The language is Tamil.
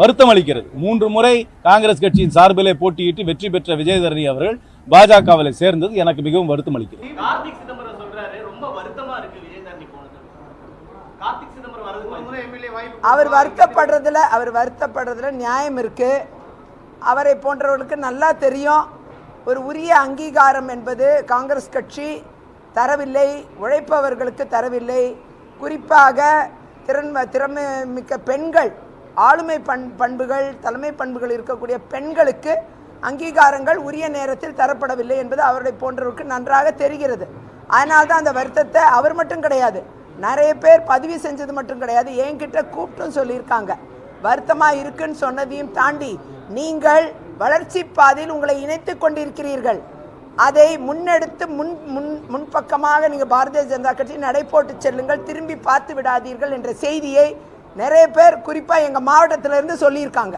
வருத்தம் அளிக்கிறது மூன்று முறை காங்கிரஸ் கட்சியின் சார்பிலே போட்டியிட்டு வெற்றி பெற்ற விஜயதரணி அவர்கள் பாஜகவில் சேர்ந்தது. எனக்கு மிகவும் வருத்தம் அளிக்கிறது கார்த்திக் சிதம்பரம் சொல்றாரு ரொம்ப வருத்தமா இருக்கு விஜயதாரணி போனது. கார்த்திக் சிதம்பரம் வரது எம்எல்ஏ வாய்ப்பு அவர் வருத்தப்படுறதுல அவர் வருத்தப்படுறதுல நியாயம் இருக்கு. அவரை போன்றவர்களுக்கு நல்லா தெரியும். ஒரு உரிய அங்கீகாரம் என்பது காங்கிரஸ் கட்சி தரவில்லை உழைப்பவர்களுக்கு தரவில்லை. குறிப்பாக திறன் திறமை மிக்க பெண்கள் ஆளுமை பண் பண்புகள் தலைமை பண்புகள் இருக்கக்கூடிய பெண்களுக்கு அங்கீகாரங்கள் உரிய நேரத்தில் தரப்படவில்லை என்பது அவர்களை போன்றவருக்கு நன்றாக தெரிகிறது. அதனால் தான் அந்த வருத்தத்தை அவர் மட்டும் கிடையாது நிறைய பேர் பதிவு செஞ்சது மட்டும் கிடையாது என்கிட்ட கூப்பிட்டும் சொல்லியிருக்காங்க. வருத்தமாக இருக்குன்னு சொன்னதையும் தாண்டி நீங்கள் வளர்ச்சி பாதையில் உங்களை இணைத்து கொண்டிருக்கிறீர்கள். அதை முன்னெடுத்து முன் முன் முன்பக்கமாக நீங்கள் பாரதிய ஜனதா கட்சி நடைபோட்டு செல்லுங்கள் திரும்பி பார்த்து விடாதீர்கள் என்ற செய்தியை நிறைய பேர் குறிப்பாக எங்கள் மாவட்டத்திலிருந்து சொல்லியிருக்காங்க.